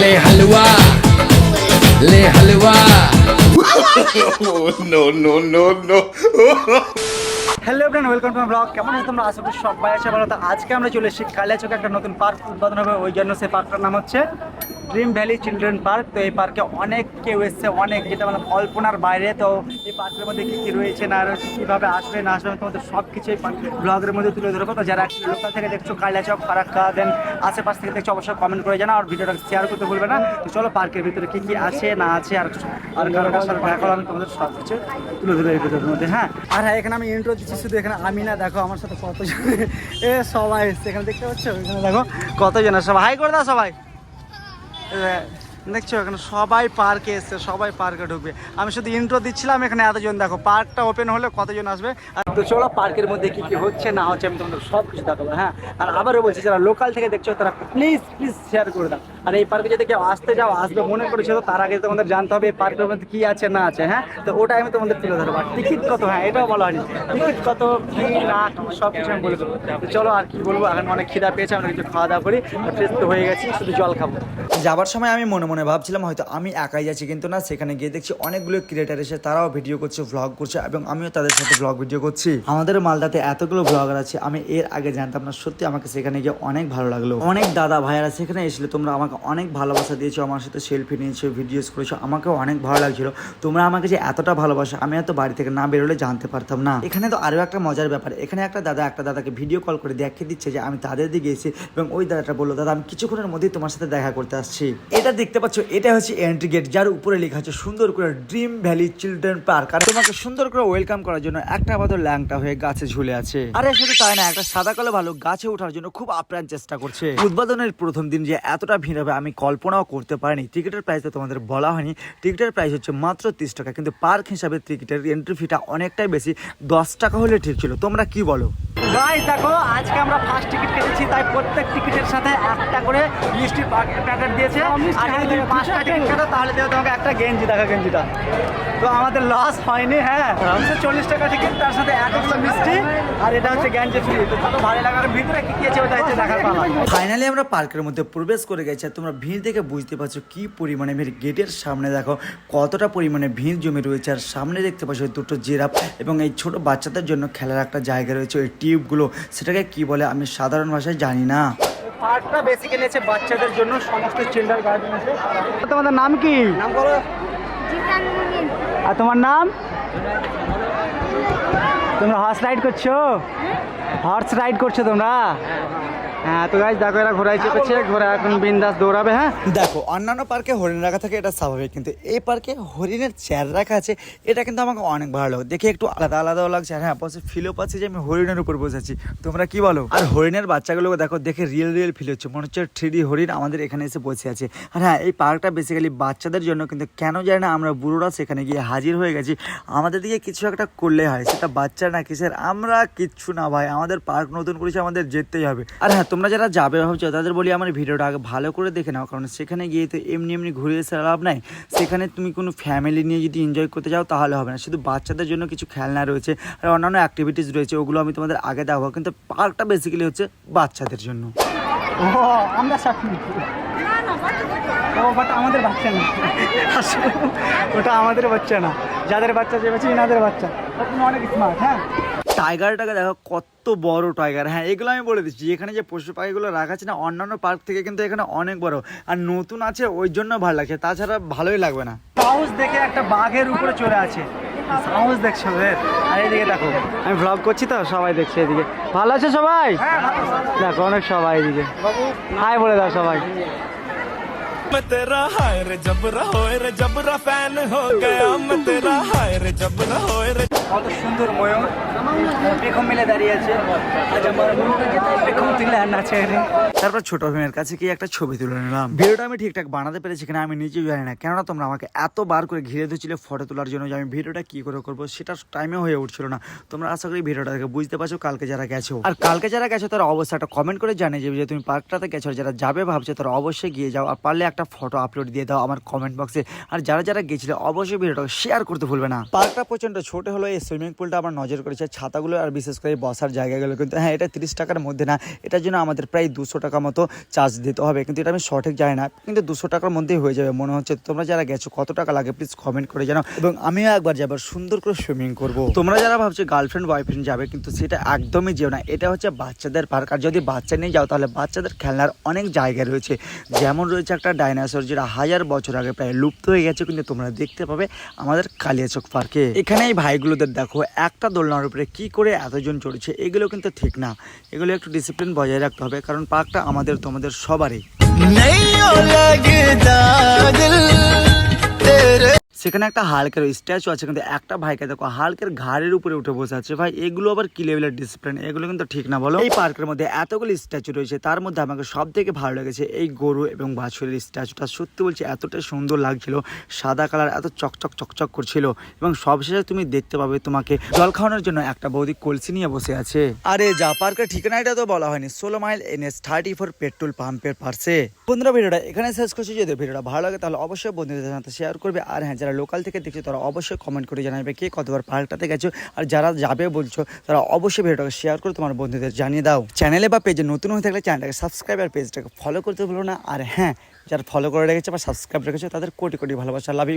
ले हलवा ले हलवा no, no, no, no. Hello friend welcome to blog কেমন আছে তোমরা আশা করি সবাই আছে ভালো তো আজকে আমরা চলে এসেছি কালিয়াচকে একটা নতুন পার্ক উদ্বোধন হবে ওই জন্য সেই পার্কটার নাম হচ্ছে ড্রিম ভ্যালি চিলড্রেন পার্ক তো এই পার্কে অনেক কেউ এসছে, অনেক, যেটা মানে কল্পনার বাইরে। তো এই পার্কের মধ্যে কী কী রয়েছে না রয়েছে, কীভাবে আসবে, না আসবে তোমাদের সব কিছু এই ব্লগের মধ্যে তুলে ধরবো। তো যারা লোকাল থেকে দেখছ কালিয়াচক ফারাক্কা দেন আশেপাশ থেকে দেখছ, অবশ্যই কমেন্ট করে জানা আর ভিডিওটা শেয়ার করতে ভুলবে না। তো চলো পার্কের ভিতরে কী কী আছে, না আছে, আর আর কারও কারোর সাথে দেখা করো আমি তোমাদের সব কিছু তুলে ধরে এই ভিডিওর মধ্যে হ্যাঁ? আর হ্যাঁ এখানে আমি ইন্ট্রো দিচ্ছি, শুধু এখানে আমি না দেখো আমার সাথে কতজন, এ সবাই এসছে, এখানে দেখতে পাচ্ছ? এখানে দেখো কতজন সবাই। হাই করে দাও সবাই। দেখছ, এখানে সবাই পার্কে এসছে, সবাই পার্কে ঢুকবে। আমি শুধু ইন্ট্রো দিচ্ছিলাম, এখানে এতজন। দেখো পার্কটা ওপেন হলে কতজন আসবে? আর তো চলো, পার্কের মধ্যে কি কি হচ্ছে, না হচ্ছে, আমি তোমাদের সব কিছু দেখাবো হ্যাঁ? আর আবারও বলছি, যারা লোকাল থেকে দেখছ, তারা প্লিজ প্লিজ শেয়ার করে দাও। আর এই পার্কে যদি কেউ আসতে যাও আসবে মনে করেছ, তো তার আগে তোমাদের জানতে হবে, এই পার্কের মধ্যে কি আছে, না আছে হ্যাঁ? তো ওটা আমি তোমাদের তুলে ধরবো। আর টিকিট কত হ্যাঁ এটাও বলা হয়নি। টিকিট কত, কি না সব কিছু আমি বলে দেবো। চলো, আর কি বলব, এখন অনেক খিদা পেয়েছে, আমরা কিছু খাওয়া দাওয়া করি ফ্রেশ তো হয়ে গেছি, শুধু জল খাব। যাবার সময় আমি মনে মনে ভাবছিলাম, হয়তো আমি একাই যাচ্ছি, কিন্তু না, সেখানে গিয়ে দেখছি অনেকগুলো ক্রিয়েটার এসে তারাও ভিডিও করছে ভ্লগ করছে, এবং আমিও তাদের সাথে ভ্লগ ভিডিও করছি। আমাদের মালদাতে এতগুলো ব্লগার আছে, আমি এর আগে জানতাম না। সত্যি আমাকে সেখানে গিয়ে অনেক ভালো লাগল। অনেক দাদা ভাইয়ারা সেখানে এসেছিল, তোমরা আমাকে অনেক ভালোবাসা দিয়েছ, আমার সাথে সেলফি নিয়েছো ভিডিওস করেছ, আমাকেও অনেক ভালো লাগছিল। তোমরা আমাকে যে এতটা ভালোবাসো, আমি এত বাড়ি থেকে না বেরোলে জানতে পারতাম না। এখানে তো আরও একটা মজার ব্যাপার, এখানে একটা দাদা, একটা দাদাকে ভিডিও কল করে দেখিয়ে দিচ্ছে যে আমি তাদের দিকে এসেছি এবং ওই দাদাটা বলল, দাদা, আমি কিছুক্ষণের মধ্যেই তোমার সাথে দেখা করতে আসছি। এটা দেখতে পাচ্ছ, এটা হচ্ছে এন্ট্রি গেট যার উপরে লেখা আছে, সুন্দর করে ড্রিম ভ্যালি চিলড্রেন পার্ক আর তোমাকে সুন্দর করে ওয়েলকাম করার জন্য একটা আপাতত ল্যাংটা হয়ে গাছে ঝুলে আছে। আরে শুধু তাই না, একটা সাদা কালো ভালো গাছে ওঠার জন্য খুব আপ্রাণ চেষ্টা করছে। উদ্বোধনের প্রথম দিন যে এতটা ভিড় হবে, আমি কল্পনাও করতে পারিনি। টিকিটের প্রাইস তো তোমাদের বলা হয়নি। টিকিটের প্রাইস হচ্ছে মাত্র তিরিশ টাকা, কিন্তু পার্ক হিসাবে টিকিটের এন্ট্রি ফিটা অনেকটাই বেশি। দশ টাকা হলে ঠিক ছিল। তোমরা কি বলো? গাইস দেখো আজকে আমরা ফার্স্ট টিকিট কেটেছি তাই প্রত্যেক টিকিটের সাথে একটা করে মিষ্টি প্যাকেট দিয়েছে। আর যদি তুমি পাঁচটা টিকিট কাটো তাহলে দেবে তোমাকে একটা গেঞ্জি দেখা গেঞ্জিটা। তো আমাদের লস হয়নি হ্যাঁ। দুশো চল্লিশ টাকা টিকিট তার সাথে এতগুলো মিষ্টি আর এটা হচ্ছে গেঞ্জি ফ্রি তো চলো ভালো লাগার ভিতরে কি কি আছে ওটা হচ্ছে দেখার পালা। ফাইনালি আমরা পার্কের মধ্যে প্রবেশ করে গেছি আর তোমরা ভিড় দেখে বুঝতে পারছ কি পরিমাণে ভিড়। গেটের সামনে দেখো কতটা পরিমাণে ভিড় জমে রয়েছে আর সামনে দেখতে পাচ্ছ দুটো জিরাফ এবং এই ছোট বাচ্চাদের জন্য খেলার একটা জায়গা রয়েছে ওই টিউবগুলো সেটাকে কি বলে আমি সাধারণ ভাষায় জানি না। পার্কটা বেসিক্যালি আছে বাচ্চাদের জন্য সমস্ত চিলড্রেন গার্ডেন আছে তোমাদের নাম কি? নাম বলো। আর তোমার নাম? তোমরা হর্স রাইড করছ? হর্স রাইড করছ তোমরা? হ্যাঁ তো দেখো এরা বিন্দাস দৌড়াবে হ্যাঁ? দেখো, অন্যান্য পার্কে হরিণ রাখা থাকে, এটা স্বাভাবিক, কিন্তু এই পার্কে হরিণের রাখা আছে, এটা কিন্তু আমাকে অনেক ভালো দেখে একটু আলাদা লাগছে, আর হ্যাঁ যে আমি হরিণের উপর তোমরা কি বলো? আর হরিণের বাচ্চাগুলোকে দেখো, দেখে রিয়েল রিয়েল ফিল হচ্ছে। মনে হচ্ছে থ্রি ডি হরিণ আমাদের এখানে এসে বসে আছে। আর হ্যাঁ এই পার্কটা বেসিক্যালি বাচ্চাদের জন্য, কিন্তু কেন জানি না আমরা বুড়োরা সেখানে গিয়ে হাজির হয়ে গেছি। আমাদের দিকে কিছু একটা করলে হয়, সেটা বাচ্চা না কিসের, আমরা কিচ্ছু না ভাই, আমাদের পার্ক নতুন করেছে, আমাদের যেতেই হবে। আর হ্যাঁ তোমরা যারা যাবে ভাবছ, তাদের বলি আমার ভিডিওটা আগে ভালো করে দেখে নাও, কারণ সেখানে গিয়ে তো এমনি এমনি ঘুরে এসে লাভ নাই। সেখানে তুমি কোনো ফ্যামিলি নিয়ে যদি এনজয় করতে যাও, তাহলে হবে না। শুধু বাচ্চাদের জন্য কিছু খেলনা রয়েছে আর অন্যান্য অ্যাক্টিভিটিস রয়েছে, ওগুলো আমি তোমাদের আগে দেখাবো। কিন্তু পার্কটা বেসিক্যালি হচ্ছে বাচ্চাদের জন্য। আমাদের বাচ্চা না। ওটা আমাদের বাচ্চা না। যাদের বাচ্চা চেপেছে ইনাদের বাচ্চা। তুমি অনেক স্মার্ট হ্যাঁ? টাইগারটাকে দেখো কত বড় টাইগার হ্যাঁ এগুলো আমি বলে দিচ্ছি এখানে যে পশু পাখিগুলো রাখা আছে না অন্যান্য পার্ক থেকে কিন্তু এখানে অনেক বড় আর নতুন আছে ওই জন্য ভালো লাগছে তাছাড়া ভালোই লাগবে না সাহস দেখে একটা বাঘের উপরে চলে আছে সাহস দেখছো ওদের আর এদিকে দেখো আমি ভ্লগ করছি তো সবাই দেখছে এদিকে ভালো আছে সবাই দেখো অনেক সবাই এদিকে হাই বলে দাও সবাই मैं तेरा हाय रे जबरा होए रे जबरा फैन हो गया मैं तेरा हाय रे जबरा होए रे কত সুন্দর ময়ূর। পেখম মিলে দাঁড়িয়ে আছে। আজ আমার পেখম তুলে আর নাচে তারপর ছোট ভীমের কাছে গিয়ে একটা ছবি তুলে নিলাম? ভিডিওটা আমি ঠিকঠাক বানাতে পেরেছি কিনা আমি নিজেও জানি না। কেননা তোমরা আমাকে এত বার করে ঘিরে ধরছিলে ফটো তোলার জন্য যে আমি ভিডিওটা কি করে করব সেটা টাইমে হয়ে উঠছিল না। তোমরা আশা করি ভিডিওটা দেখে বুঝতে পারছ কালকে যারা গেছো। আর কালকে যারা গেছো তারা অবশ্যই একটা কমেন্ট করে জানিয়ে যাবে যে তুমি পার্কটাতে গেছো যারা যাবে ভাবছ তারা অবশ্যই গিয়ে যাও আর পারলে একটা ফটো আপলোড দিয়ে দাও আমার কমেন্ট বক্সে আর যারা যারা গেছিলে অবশ্যই ভিডিওটা শেয়ার করতে ভুলবে না। পার্কটা প্রচণ্ড ছোট হলো এই সুইমিং পুলটা আমার নজর করেছে। ছাতাগুলো আর বিশেষ করে বসার জায়গাগুলো কিন্তু হ্যাঁ এটা তিরিশ টাকার মধ্যে না, এটার জন্য আমাদের প্রায় দুশো টাকা মতো চার্জ দিতে হবে। কিন্তু এটা আমি সঠিক জানি না, কিন্তু দুশো টাকার মধ্যেই হয়ে যাবে। মনে হচ্ছে তোমরা যারা গেছো, কত টাকা লাগে প্লিজ কমেন্ট করে জানাও। এবং আমিও একবার যাব, সুন্দর করে সুইমিং করব। তোমরা যারা ভাবছ গার্লফ্রেন্ড বয়ফ্রেন্ড যাবে, কিন্তু সেটা একদমই যেও না, এটা হচ্ছে বাচ্চাদের পার্ক আর যদি বাচ্চা নিয়ে যাও, তাহলে বাচ্চাদের খেলনার অনেক জায়গা রয়েছে। যেমন রয়েছে একটা ডাইনোসর যেটা হাজার বছর আগে প্রায় লুপ্ত হয়ে গেছে, কিন্তু তোমরা দেখতে পাবে আমাদের কালিয়াচক পার্কে এখানে এই ভাইগুলোদের দেখো, একটা দোলনার উপরে কি করে এতজন চড়ছে, এগুলো কিন্তু ঠিক না। এগুলো একটু ডিসিপ্লিন বজায় রাখতে হবে, কারণ পার্কটা আমাদের, তোমাদের সবারই। সেখানে একটা হালকের স্ট্যাচু আছে কিন্তু একটা ভাইকে দেখো হালকের ঘাড়ের উপরে উঠে বসে আছে। ভাই এগুলো আবার কি লেভেলের ডিসিপ্লিন এগুলো কিন্তু ঠিক না বলো। এই পার্কের মধ্যে এতগুলো স্ট্যাচু রয়েছে তার মধ্যে আমাকে সব থেকে ভালো লেগেছে এই গরু এবং বাছুরের স্ট্যাচুটা সত্যি বলছি এতটা সুন্দর লাগছিল সাদা কালার এত চকচক চকচক করছিল। এবং সবশেষে তুমি দেখতে পাবে তোমাকে জল খাওয়ানোর জন্য একটা বৌদি কলসি নিয়ে বসে আছে। আরে যা পার্কের ঠিকানাটা তো বলা হয়নি। ষোলো mile N S thirty four petrol পাম্পের পাশে বন্ধুরা ভিডিওটা এখানে শেষ করছি। যদি ভিডিওটা ভালো লাগে তাহলে অবশ্যই বন্ধুদের সাথে শেয়ার করবে। আর হ্যাঁ যারা লোকাল থেকে দেখছ, তারা অবশ্যই কমেন্ট করে জানাবে কে কতবার পার্কটাতে গেছো। আর যারা যাবে বলছো, তারা অবশ্যই ভিডিওটাকে শেয়ার করে তোমার বন্ধুদের জানিয়ে দাও। চ্যানেলে বা পেজে নতুন হয়ে থাকলে চ্যানেলটাকে সাবস্ক্রাইব আর পেজটাকে ফলো করতে ভুলো না। আর হ্যাঁ যারা ফলো করে রেখেছে বা সাবস্ক্রাইব রেখেছে, তাদের কোটি কোটি ভালোবাসা। লাভ